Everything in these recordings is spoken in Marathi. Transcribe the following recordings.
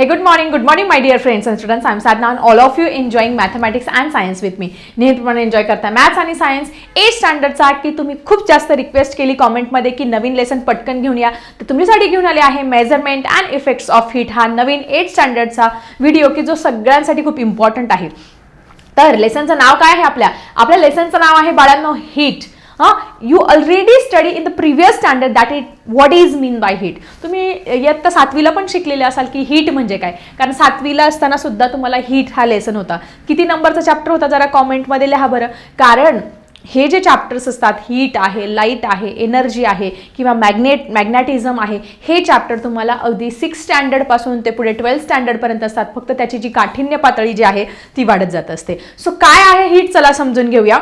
Hey, good morning, good morning, my dear friends and students. I'm Sadna and all of you enjoying mathematics and science with me. नेहमीप्रमाणे एन्जॉय करता मॅथ्स आणि सायन्स ए स्टँडर्डचा की तुम्ही खूप जास्त रिक्वेस्ट केली कॉमेंटमध्ये की नवीन लेसन पटकन घेऊन या. तर तुमच्यासाठी घेऊन आले आहे measurement and effects of heat हा नवीन एट स्टँडर्डचा व्हिडिओ की जो सगळ्यांसाठी खूप इम्पॉर्टंट आहे. तर लेसनचं नाव काय आहे आपल्या? आपल्या लेसनचं नाव आहे बाळांनो heat you already study in the previous standard that it what is mean by heat तुम्ही इयत्ता सातवीला पण शिकलेले असाल की हीट म्हणजे काय? कारण सातवीला असताना सुद्धा तुम्हाला हीट हा लेसन होता. किती नंबरचा चॅप्टर होता जरा कॉमेंटमध्ये लिहा बरं. कारण हे जे चॅप्टर्स असतात हीट आहे लाइट आहे एनर्जी आहे किंवा मॅग्नेट मॅग्नॅटिझम आहे हे चॅप्टर तुम्हाला अगदी सिक्स स्टँडर्डपासून ते पुढे ट्वेल्थ स्टँडर्डपर्यंत असतात. फक्त त्याची जी काठिण्य पातळी जी आहे ती वाढत जात असते. सो काय आहे हीट चला समजून घेऊया.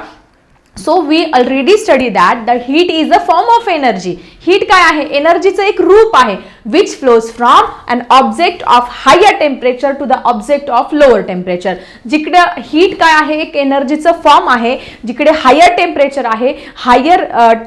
So we already study that the heat is a form of energy heat काय आहे? एनर्जीचं एक रूप आहे. Which flows from an object of higher temperature to the object of lower temperature जिकडे हीट काय आहे? एक एनर्जीचं फॉर्म आहे. जिकडे हायर टेम्परेचर आहे हायर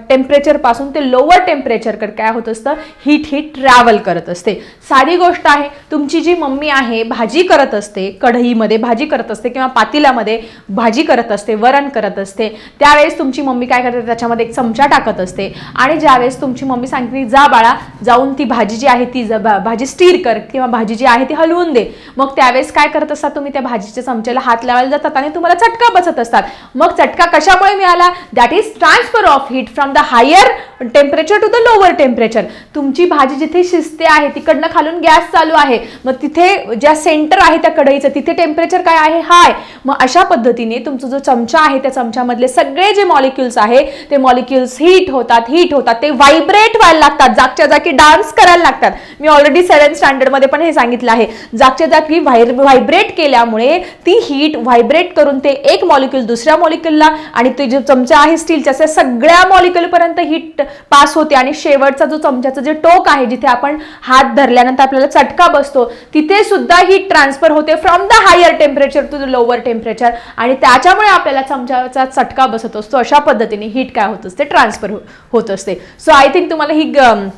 टेम्परेचरपासून ते लोअर टेम्परेचरकडे काय होत असतं? हीट ही ट्रॅव्हल करत असते. साधी गोष्ट आहे. तुमची जी मम्मी आहे भाजी करत असते कढईमध्ये भाजी करत असते किंवा पातेल्यामध्ये भाजी करत असते वरण करत असते त्यावेळेस तुमची मम्मी काय करते? त्याच्यामध्ये एक चमचा टाकत असते. आणि ज्यावेळेस तुमची मम्मी सांगते जा बाळा जाऊन ती भाजी जी आहे ती ज- भाजी स्टीर कर किंवा भाजी जी आहे ती हलवून दे. मग त्यावेळेस काय करत असतात तुम्ही? त्या भाजीच्या चमच्याला हात लावायला जातात आणि तुम्हाला चटका बसत असतात. मग चटका कशामुळे मिळाला? That is transfer of heat from the higher temperature to the lower temperature तुमची भाजी जिथे शिजते आहे तिकडनं खालून गॅस चालू आहे. मग तिथे ज्या सेंटर आहे त्या कढईचं तिथे टेम्परेचर काय आहे? हाय मग अशा पद्धतीने तुमचा जो चमचा आहे त्या चमच्यामधले सगळे जे मॉलिक्युल्स आहे ते मॉलिक्युल्स हीट होतात हीट होतात. ते व्हायब्रेट व्हायला लागतात. जागच्या जागी डान्स करायला लागतात. मी ऑलरेडी सेवन स्टँडर्डमध्ये पण हे सांगितलं आहे. जागच्या जागी व्हायब्रेट केल्यामुळे ती हीट व्हायब्रेट करून ते एक मॉलिक्युल दुसऱ्या मॉलिक्युलला आणि ते जो चमचा आहे स्टीलच्या सगळ्या मॉलिक्युलपर्यंत हीट पास होते आणि शेवटचा जो चमच्याचं जे टोक आहे जिथे आपण हात धरल्यानंतर आपल्याला चटका बसतो तिथे सुद्धा हीट ट्रान्सफर होते from the higher temperature to the lower temperature आणि त्याच्यामुळे आपल्याला चमच्याचा चटका बसत असतो. अशा पद्धतीने हीट काय होत असते? ट्रान्सफर होत असते. सो आय थिंक तुम्हाला ही ग-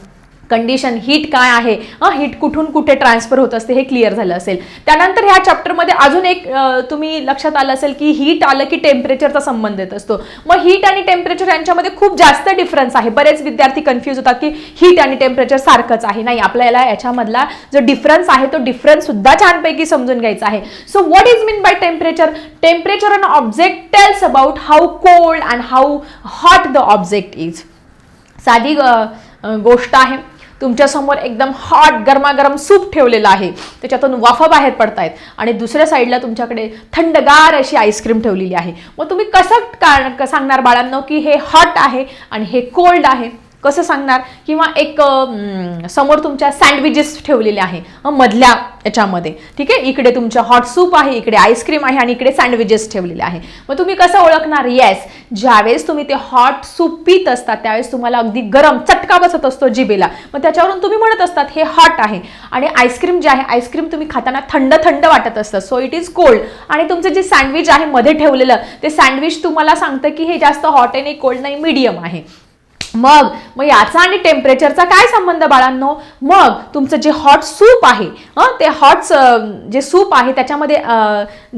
कंडिशन हीट काय आहे? हीट कुठून कुठे ट्रान्सफर होत असते हे क्लिअर झालं असेल. त्यानंतर ह्या चॅप्टरमध्ये अजून एक तुम्ही लक्षात आलं असेल की हीट आलं की टेम्परेचरचा संबंध येत असतो. मग हीट आणि टेम्परेचर यांच्यामध्ये खूप जास्त डिफरन्स आहे. बरेच विद्यार्थी कन्फ्यूज होतात की हीट आणि टेम्परेचर सारखंच आहे. नाही आपल्याला याच्यामधला जो डिफरन्स आहे तो डिफरन्स सुद्धा छानपैकी समजून घ्यायचा आहे. So what is mean by temperature temperature an object tells about how cold and how hot the object is साधी गोष्ट आहे. तुमच्यासमोर एकदम हॉट गरमागरम सूप ठेवलेलं आहे. त्याच्यातून वाफा बाहेर पडतायत. आणि दुसऱ्या साईडला तुमच्याकडे थंडगार अशी आईस्क्रीम ठेवलेली आहे. मग तुम्ही कसं का सांगणार बाळांनो की हे हॉट आहे आणि हे कोल्ड आहे? कसं सांगणार? किंवा एक समोर तुमच्या सँडविचेस ठेवलेले आहे मधल्या याच्यामध्ये. ठीक आहे? इकडे तुमच्या हॉट सूप आहे इकडे आईस्क्रीम आहे आणि इकडे सँडविचेस ठेवलेले आहे. मग तुम्ही कसं ओळखणार? येस ज्यावेळेस तुम्ही ते हॉट सूप पित असतात त्यावेळेस तुम्हाला अगदी गरम चटका बसत असतो जिबेला मग त्याच्यावरून तुम्ही म्हणत असतात हे हॉट आहे. आणि आईस्क्रीम जे आहे आईस्क्रीम तुम्ही खाताना थंड थंड वाटत असतं. सो इट इज कोल्ड आणि तुमचं जे सँडविच आहे मध्ये ठेवलेलं ते सँडविच तुम्हाला सांगतं की हे जास्त हॉट आहे नाही कोल्ड नाही मीडियम आहे. मग मग याचा आणि टेम्परेचरचा काय संबंध बाळांनो? मग तुमचं जे हॉट सूप आहे हं, ते हॉट जे सूप आहे त्याच्यामध्ये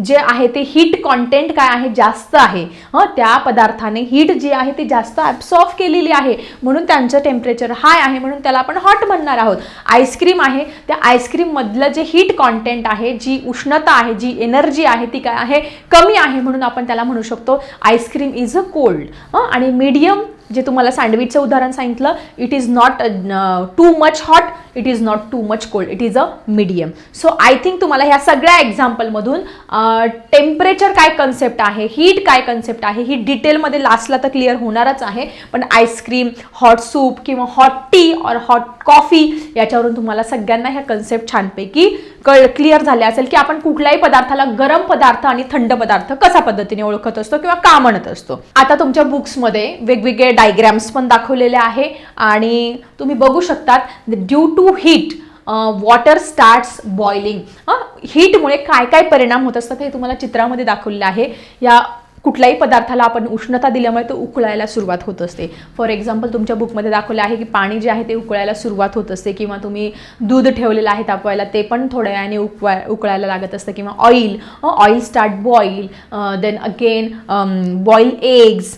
जे आहे ते हीट कॉन्टेंट काय आहे जास्त आहे. हं, त्या पदार्थाने हीट जी आहे ती जास्त ॲब्सॉर्ब केलेली आहे. म्हणून त्यांचं टेम्परेचर हाय आहे म्हणून त्याला आपण हॉट म्हणणार आहोत. आईस्क्रीम आहे त्या आईस्क्रीममधलं जे हीट कॉन्टेंट आहे जी उष्णता आहे जी एनर्जी आहे ती काय आहे? कमी आहे म्हणून आपण त्याला म्हणू शकतो. Ice cream is a cold आणि मीडियम जे तुम्हाला सँडविचचं उदाहरण सांगितलं it is not too much hot it is not too much cold it is a medium so I think तुम्हाला ह्या सगळ्या एक्झाम्पलमधून टेम्परेचर uh, काय कन्सेप्ट आहे हीट काय कन्सेप्ट आहे ही डिटेलमध्ये लास्टला तर क्लिअर होणारच आहे. पण आईस्क्रीम हॉट सूप किंवा hot tea or hot coffee याच्यावरून तुम्हाला सगळ्यांना ह्या कन्सेप्ट छानपैकी कळ क्लिअर झाले असेल की आपण कुठल्याही पदार्थाला गरम पदार्थ आणि थंड पदार्थ कसा पद्धतीने ओळखत असतो किंवा का म्हणत असतो. आता तुमच्या बुक्समध्ये वेगवेगळे डायग्रॅम्स पण दाखवलेले आहे आणि तुम्ही बघू शकतात due to heat water starts boiling हीटमुळे काय काय परिणाम होत असतात हे तुम्हाला चित्रामध्ये दाखवलेलं आहे. या कुठल्याही पदार्थाला आपण उष्णता दिल्यामुळे तो उकळायला सुरुवात होत असते. फॉर एक्झाम्पल तुमच्या बुकमध्ये दाखवलं आहे की पाणी जे आहे ते उकळायला सुरुवात होत असते किंवा तुम्ही दूध ठेवलेलं आहे तापवायला ते पण थोड्या वेळाने उकवा उकळायला लागत असतं किंवा oil oil start boil then again boil eggs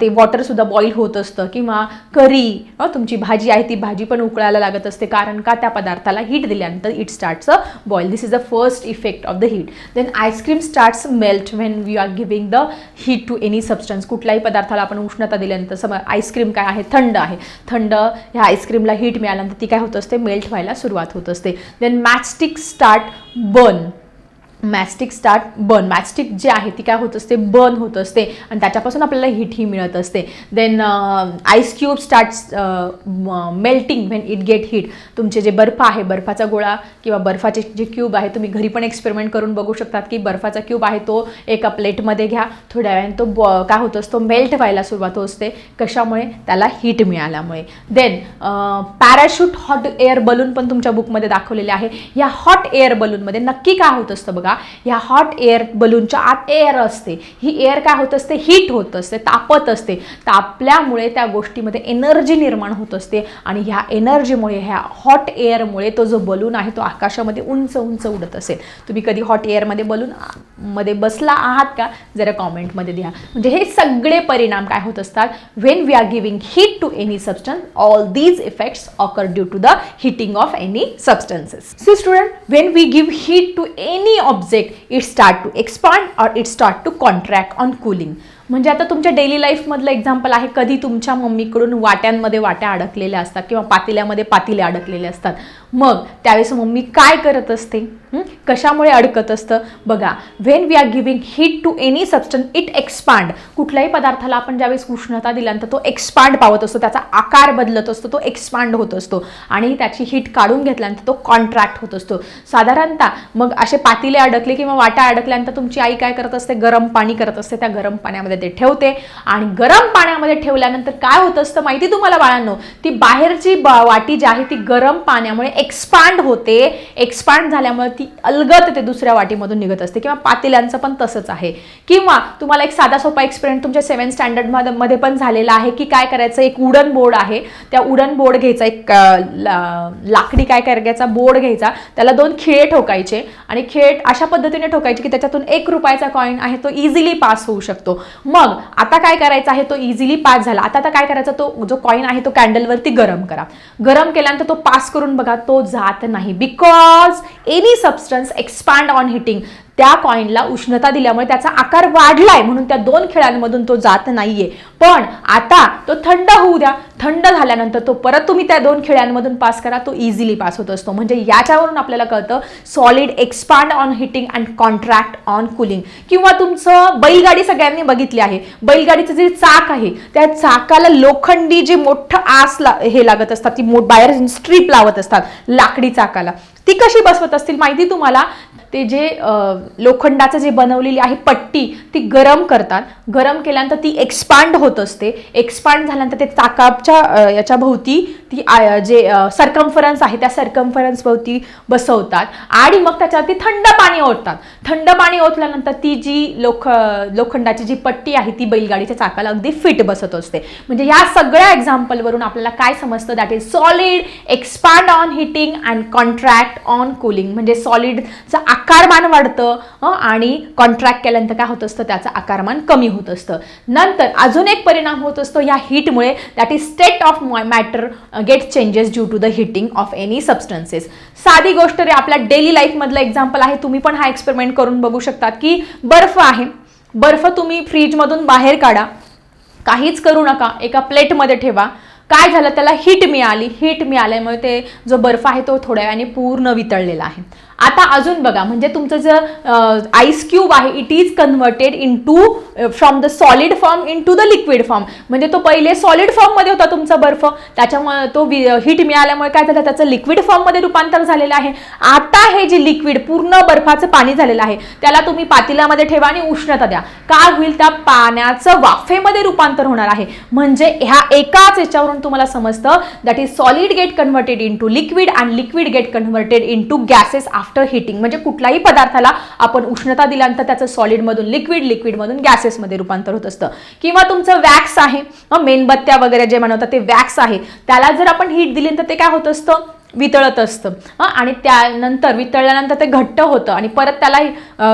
ते वॉटरसुद्धा बॉईल होत असतं किंवा करी तुमची भाजी आहे ती भाजी पण उकळायला लागत असते कारण का त्या पदार्थाला हीट दिल्यानंतर it starts a boil this is the first effect of the heat then ice cream starts melt when we are giving the heat to any substance कुठल्याही पदार्थाला आपण उष्णता दिल्यानंतर सम आईस्क्रीम काय आहे? थंड आहे. थंड ह्या आईस्क्रीमला हीट मिळाल्यानंतर ती काय होत असते? मेल्ट व्हायला सुरुवात होत असते. Then matchstick start burn matchstick start burn matchstick जे आहे ती काय होत असते? बर्न होत असते. आणि त्याच्यापासून आपल्याला हीट ही मिळत असते. Then ice cube start melting when it get heat तुमचे जे बर्फ आहे बर्फाचा गोळा किंवा बर्फाचे जे क्यूब आहे तुम्ही घरी पण एक्सपेरिमेंट करून बघू शकतात की बर्फाचा क्यूब आहे तो एका प्लेटमध्ये घ्या. थोड्या वेळाने तो ब काय होत असतो? मेल्ट व्हायला सुरुवात असते. कशामुळे? त्याला हीट मिळाल्यामुळे. Then parachute hot air balloon पण तुमच्या बुकमध्ये दाखवलेले आहे. या हॉट एअर बलूनमध्ये नक्की काय होत असतं बघा? ह्या हॉट एअर बलूनच्या आत एअर असते. ही एअर काय होत असते? हीट होत असते तापत असते. तापल्यामुळे त्या गोष्टीमध्ये एनर्जी निर्माण होत असते आणि ह्या एनर्जीमुळे ह्या हॉट एअरमुळे तो जो बलून आहे तो आकाशामध्ये उंच उंच उडत असेल. तुम्ही कधी हॉट एअरमध्ये बलून मध्ये बसला आहात का? जरा कॉमेंटमध्ये द्या म्हणजे हे सगळे परिणाम काय होत असतात? When we are giving heat to any substance all these effects occur due to the heating of any substances see student when we give heat to any of object, it start to expand or it start to contract on cooling. म्हणजे आता तुमच्या डेली लाईफमधलं एक्झाम्पल आहे कधी तुमच्या मम्मीकडून वाट्यांमध्ये वाट्या अडकलेल्या असतात किंवा पातेल्यामध्ये पातिले अडकलेले असतात. मग त्यावेळेस मम्मी काय करत असते? कशामुळे अडकत असतं? बघा when we are giving heat to any substance it expand कुठल्याही पदार्थाला आपण ज्यावेळेस उष्णता दिल्यानंतर तो एक्सपांड पावत असतो. त्याचा आकार बदलत असतो तो एक्सपांड होत असतो. आणि त्याची हीट काढून घेतल्यानंतर तो कॉन्ट्रॅक्ट होत असतो. साधारणतः मग असे पातिले अडकले किंवा वाट्या अडकल्यानंतर तुमची आई काय करत असते? गरम पाणी करत असते. त्या गरम पाण्यामध्ये ते ठेवते. आणि गरम पाण्यामध्ये ठेवल्यानंतर काय होत असतं माहिती तुम्हाला बाळांनो? ती बाहेरची बा- वाटी जी आहे ती गरम पाण्यामुळे एक्सपांड होते. एक्सपांड झाल्यामुळे ती अलगत ते दुसऱ्या वाटीमधून निघत असते. किंवा पातेल्यांचं पण तसंच आहे. किंवा तुम्हाला एक साधा सोपा एक्सपेरिमेंट तुमच्या सेवन स्टँडर्डमध्ये पण झालेला आहे की काय करायचं? एक उडन बोर्ड आहे. त्या उडन बोर्ड घ्यायचा एक लाकडी काय करायचा? बोर्ड घ्यायचा. त्याला दोन खिळे ठोकायचे. आणि खेळ अशा पद्धतीने ठोकायचे की त्याच्यातून एक रुपयाचा कॉईन आहे तो इझिली पास होऊ शकतो. मग आता काय करायचं आहे? तो इझिली पास झाला. आता आता काय करायचा? तो जो कॉईन आहे तो कॅन्डलवरती गरम करा. गरम केल्यानंतर तो पास करून बघा तो जात नाही. Because any substance expand on heating त्या कॉईनला उष्णता दिल्यामुळे त्याचा आकार वाढलाय म्हणून त्या दोन खेळांमधून तो जात नाहीये. पण आता तो थंड होऊ द्या. थंड झाल्यानंतर तो परत तुम्ही त्या दोन खेळांमधून पास करा. तो इझिली पास होत असतो. म्हणजे याच्यावरून आपल्याला कळतं solid expand on heating and contract on cooling किंवा तुमचं बैलगाडी सगळ्यांनी बघितली आहे. बैलगाडीचं जे चाक आहे त्या चाकाला लोखंडी जे मोठं आस ला हे लागत असतात ती मोठ बाहेर स्ट्रीप लावत असतात लाकडी चाकाला. ती कशी बसवत असतील माहिती तुम्हाला? ते जे लोखंडाचं जे बनवलेली आहे पट्टी ती गरम करतात. गरम केल्यानंतर ती एक्सपांड होत असते. एक्सपांड झाल्यानंतर ते चाकाच्या याच्या भोवती ती जे सरकम्फरन्स आहे त्या सरकम्फरन्स भोवती बसवतात. आणि मग त्याच्यावरती थंड पाणी ओततात. थंड पाणी ओतल्यानंतर ती जी लोख लोखंडाची जी पट्टी आहे ती बैलगाडीच्या चाकाला अगदी फिट बसत असते. म्हणजे या सगळ्या एक्झाम्पलवरून आपल्याला काय समजतं? That is solid expand on heating and contract on cooling म्हणजे सॉलिडचं आकारमान वाढतं आणि कॉन्ट्रॅक्ट केल्यानंतर काय होत असतं? त्याचं आकारमान कमी होत असतं. नंतर अजून एक परिणाम होत असतो या हीटमुळे that is state of matter get changes due to the heating of any substances साधी गोष्ट रे आपल्या डेली लाईफमधलं एक्झाम्पल आहे. तुम्ही पण हा एक्सपेरिमेंट करून बघू शकतात की बर्फ आहे. बर्फ तुम्ही फ्रीजमधून बाहेर काढा. काहीच करू नका. एका प्लेटमध्ये ठेवा. काय झालं? त्याला हीट मिळाली. हीट मिळाल्यामुळे ते जो बर्फ आहे तो थोड्या वेळाने पूर्ण वितळलेला आहे. आता अजून बघा म्हणजे तुमचं जर आईस क्यूब आहे it is converted into from the solid form into the liquid form म्हणजे तो पहिले सॉलिड फॉर्ममध्ये होता तुमचा बर्फ. त्याच्यामुळे तो हीट मिळाल्यामुळे काय झालं? त्याचं लिक्विड फॉर्ममध्ये रूपांतर झालेलं आहे. आता हे जे लिक्विड पूर्ण बर्फाचं पाणी झालेलं आहे त्याला तुम्ही पातेल्यामध्ये ठेवा आणि उष्णता द्या. काय होईल? त्या पाण्याचं वाफेमध्ये रूपांतर होणार आहे. म्हणजे ह्या एकाच याच्यावरून तुम्हाला समजतं that is solid get converted into liquid and liquid get converted into gases after heating म्हणजे कुठल्याही पदार्थाला आपण उष्णता दिल्यानंतर त्याचं सॉलिडमधून लिक्विड लिक्विडमधून गॅसेसमध्ये रूपांतर होत असतं. किंवा तुमचं वॅक्स आहे मेणबत्त्या वगैरे जे म्हणतात ते वॅक्स आहे त्याला जर आपण हीट दिली तर ते काय होत असतं? वितळत असतं. आणि त्यानंतर वितळल्यानंतर ते घट्ट होतं आणि परत त्याला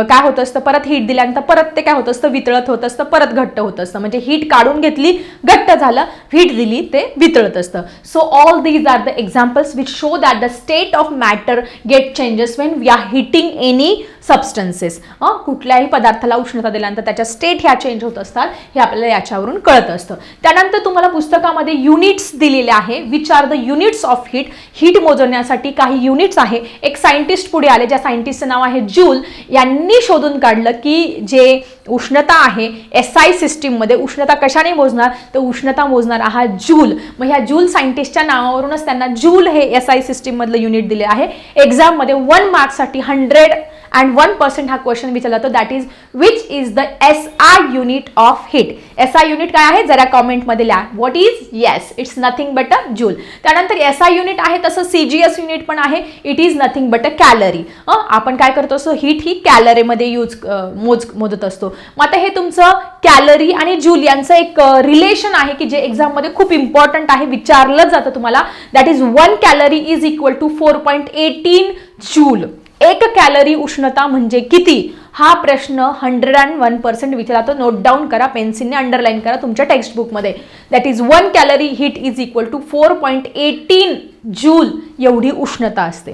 काय होत असतं? परत हीट दिल्यानंतर परत ते काय होत असतं? वितळत होत असतं परत घट्ट होत असतं. म्हणजे हीट काढून घेतली घट्ट झालं हीट दिली ते वितळत असतं. So all these are the examples which show that the state of matter get changes when we are heating any substances कुठल्याही पदार्थाला उष्णता दिल्यानंतर त्याच्या स्टेट ह्या चेंज होत असतात हे आपल्याला याच्यावरून कळत असतं. त्यानंतर तुम्हाला पुस्तकामध्ये युनिट्स दिलेले आहे which are the units of heat heat मोजण्यासाठी काही युनिट्स आहे. एक सायंटिस्ट पुढे आले ज्या सायंटिस्टचं नाव आहे जूल. यांनी शोधून काढलं की जे उष्णता आहे एस आय सिस्टीममध्ये उष्णता कशाने मोजणार? तर उष्णता मोजणार हा जूल. मग ह्या जूल सायंटिस्टच्या नावावरूनच त्यांना जूल हे एस आय सिस्टीममधलं युनिट दिले आहे. एक्झाममध्ये वन मार्क्ससाठी हंड्रेड अँड वन पर्सेंट हा क्वेश्चन विचारला जातो that is which is the S I unit of heat S I unit काय आहे? जरा कॉमेंटमध्ये लिहा. What is yes it's nothing but a joule त्यानंतर एस आय युनिट आहे तसं सी जी एस युनिट पण आहे. It is nothing but a calorie आपण काय करतो? असतो हिट ही कॅलरीमध्ये यूज मोज मोजत असतो. मग आता हे तुमचं कॅलरी आणि जूल यांचं एक रिलेशन आहे की जे एक्झाममध्ये खूप इम्पॉर्टंट आहे विचारलं जातं तुम्हाला. That is one calorie is equal to four point eighteen joule एक कॅलरी उष्णता म्हणजे किती? हा प्रश्न हंड्रेड अँड वन पर्सेंट विचारला तो नोट डाऊन करा पेन्सिलने अंडरलाईन करा तुमच्या टेक्स्टबुकमध्ये that is one calorie heat is equal to four point eighteen joule एवढी उष्णता असते.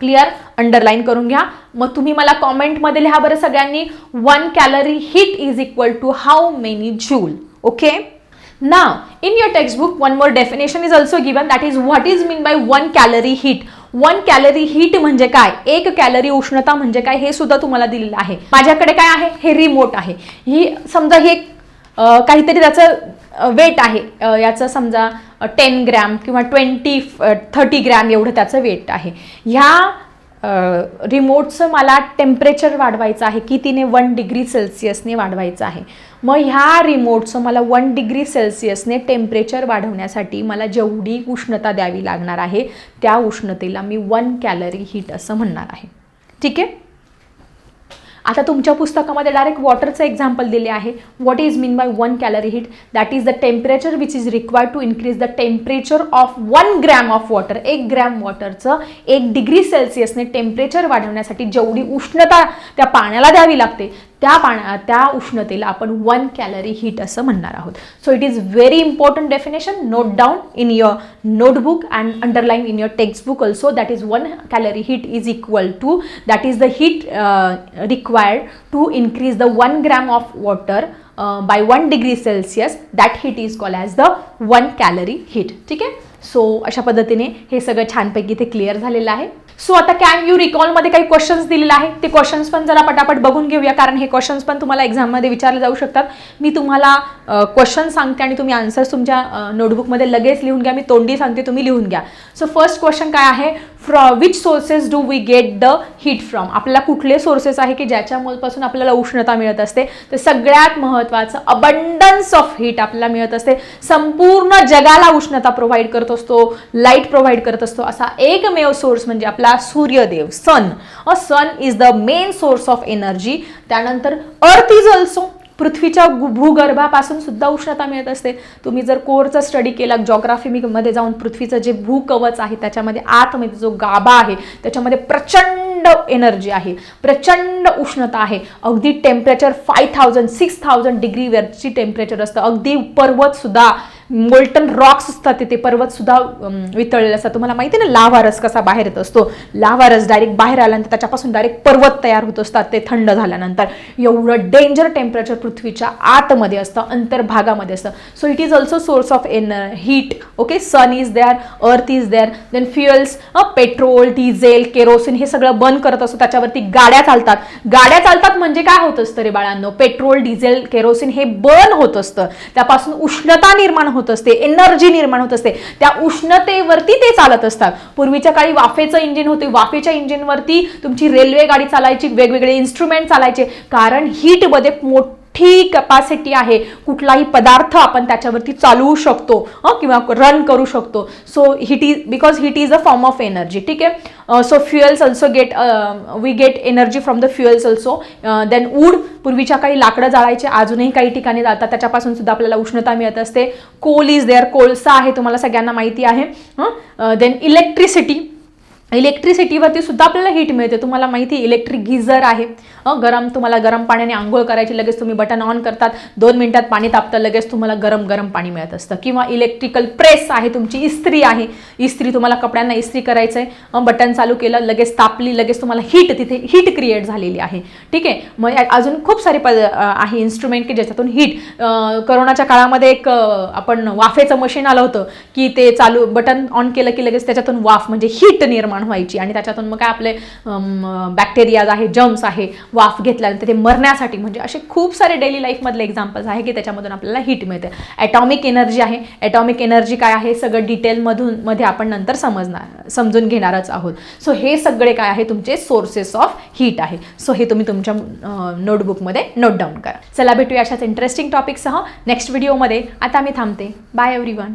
क्लिअर अंडरलाईन करून घ्या. मग तुम्ही मला कॉमेंटमध्ये लिहा बरं सगळ्यांनी. One calorie heat is equal to how many joule okay now in your textbook one more definition is also given that is what is mean by one calorie heat one calorie heat म्हणजे काय? एक कॅलरी उष्णता म्हणजे काय? हे सुद्धा तुम्हाला दिलेलं आहे. माझ्याकडे काय आहे? हे रिमोट आहे. ही समजा हे काहीतरी त्याचं वेट आहे. याचं समजा टेन ग्रॅम किंवा ट्वेंटी थर्टी ग्रॅम एवढं त्याचं वेट आहे. ह्या रिमोटचं मला टेम्परेचर वाढवायचं आहे कितीने वन डिग्री सेल्सिअसने वाढवायचं आहे. मग ह्या रिमोटचं मला वन डिग्री सेल्सिअसने टेम्परेचर वाढवण्यासाठी मला जेवढी उष्णता द्यावी लागणार आहे त्या उष्णतेला मी वन कॅलरी हीट असं म्हणणार आहे. ठीक आहे? आता तुमच्या पुस्तकामध्ये डायरेक्ट वॉटरचं एक्झाम्पल दिले आहे. What is mean by one calorie heat that is the temperature which is required to increase the temperature of one gram of water एक ग्रॅम वॉटरचं एक डिग्री सेल्सिअसने टेम्परेचर वाढवण्यासाठी जेवढी उष्णता त्या पाण्याला द्यावी लागते त्या पाण्या त्या उष्णतेला आपण वन कॅलरी हीट असं म्हणणार आहोत. So it is very important definition note down in your notebook and underline in your textbook also that is one calorie heat is equal to that is the heat required to increase the one gram of water by one degree Celsius that heat is call as the one calorie heat ठीक आहे? सो अशा पद्धतीने हे सगळं छानपैकी इथे क्लिअर झालेलं आहे. सो आता कॅन यू रिकॉलमध्ये काही क्वेश्चन्स दिलेले आहे ते क्वेश्चन्स पण जरा पटापट बघून घेऊया कारण हे क्वेश्चन्स पण तुम्हाला एक्झाममध्ये विचारले जाऊ शकतात. मी तुम्हाला क्वेश्चन सांगते आणि तुम्ही आन्सर्स तुमच्या नोटबुकमध्ये लगेच लिहून घ्या. मी तोंडी सांगते तुम्ही लिहून घ्या. सो फर्स्ट क्वेश्चन काय आहे? From which sources do we get the heat from आपल्याला कुठले सोर्सेस आहे की ज्याच्यामुळेपासून आपल्याला उष्णता मिळत असते? तर सगळ्यात महत्त्वाचं अबंडन्स ऑफ हीट आपल्याला मिळत असते. संपूर्ण जगाला उष्णता प्रोव्हाइड करत असतो लाइट प्रोव्हाइड करत असतो. असा एकमेव सोर्स म्हणजे आपला Suryadev sun a sun is the main source of energy त्यानंतर अर्थ इज ऑल्सो पृथ्वीच्या भूगर्भापासून सुद्धा उष्णता मिळत असते. तुम्ही जर कोरचा स्टडी केला जॉग्राफीमध्ये जाऊन पृथ्वीचं जे भूकवच आहे त्याच्यामध्ये आतमध्ये जो गाभा आहे त्याच्यामध्ये प्रचंड एनर्जी आहे. प्रचंड उष्णता आहे. अगदी temperature five thousand six thousand डिग्रीवरची temperature असतं. अगदी पर्वत सुद्धा मोल्टन रॉक्स असतात तिथे पर्वत सुद्धा वितळलेले असतात. तुम्हाला माहिती आहे ना लाव्हा रस कसा बाहेर येत असतो? लाव्हा रस डायरेक्ट बाहेर आल्यानंतर त्याच्यापासून डायरेक्ट पर्वत तयार होत असतात ते थंड झाल्यानंतर. एवढं डेंजर टेम्परेचर पृथ्वीच्या आतमध्ये असतं अंतर्भागामध्ये असतं. So it is also source of an heat okay sun is there earth is there then fuels petrol diesel kerosene हे सगळं बंद करत असतो. त्याच्यावरती गाड्या चालतात. गाड्या चालतात म्हणजे काय होत असतं रे बाळांनो? पेट्रोल डिझेल केरोसिन हे बर्न होत असतं. त्यापासून उष्णता निर्माण होत असते एनर्जी निर्माण होत असते. त्या उष्णतेवरती ते चालत असतात. पूर्वीच्या काळी वाफेचं इंजिन होते. वाफेच्या इंजिनवरती तुमची रेल्वे गाडी चालायची वेगवेगळे इन्स्ट्रुमेंट चालायचे. कारण हीटमध्ये मोठ मोठी कॅपॅसिटी आहे. कुठलाही पदार्थ आपण त्याच्यावरती चालवू शकतो हं, किंवा रन करू शकतो. So heat is because heat is a form of energy ठीक आहे? So fuels also get we get energy from the fuels also then wood पूर्वीच्या काही लाकडं जाळायचे अजूनही काही ठिकाणी जातात. त्याच्यापासून सुद्धा आपल्याला उष्णता मिळत असते. कोल इज देअर कोळसा आहे तुम्हाला सगळ्यांना माहिती आहे. देन इलेक्ट्रिसिटी इलेक्ट्रिसिटीवरती सुद्धा आपल्याला हीट मिळते. तुम्हाला माहिती इलेक्ट्रिक गिझर आहे. गरम तुम्हाला गरम पाण्याने आंघोळ करायची लगेच तुम्ही बटन ऑन करतात. दोन मिनिटात पाणी तापतं लगेच तुम्हाला गरम गरम पाणी मिळत असतं. किंवा इलेक्ट्रिकल प्रेस आहे तुमची इस्त्री आहे. इस्त्री तुम्हाला कपड्यांना इस्त्री करायचं आहे बटन चालू केलं लगेच तापली लगेच तुम्हाला हीट तिथे हीट क्रिएट झालेली आहे. ठीक आहे? मग अजून खूप सारे पद आहे इन्स्ट्रुमेंट की ज्याच्यातून हीट करोनाच्या काळामध्ये एक आपण वाफेचं मशीन आलं होतं की ते चालू बटन ऑन केलं की लगेच त्याच्यातून वाफ म्हणजे हीट निर्माण व्हायची. आणि त्याच्यातून मग काय आपले बॅक्टेरियाज आहे जम्स आहे वाफ घेतल्यानंतर ते मरण्यासाठी म्हणजे असे खूप सारे डेली लाईफमधले एक्झाम्पल्स आहे की त्याच्यामधून आपल्याला हीट मिळते. ॲटॉमिक एनर्जी आहे. ॲटॉमिक एनर्जी काय आहे? सगळं डिटेलमधून मध्ये आपण नंतर समजणार समजून घेणारच आहोत. सो हे सगळे काय आहे? तुमचे सोर्सेस ऑफ हीट आहे. सो हे तुम्ही तुमच्या नोटबुकमध्ये नोट डाऊन करा. चला भेटूया अशाच इंटरेस्टिंग टॉपिकसह नेक्स्ट व्हिडिओमध्ये आता मी थांबते. Bye every one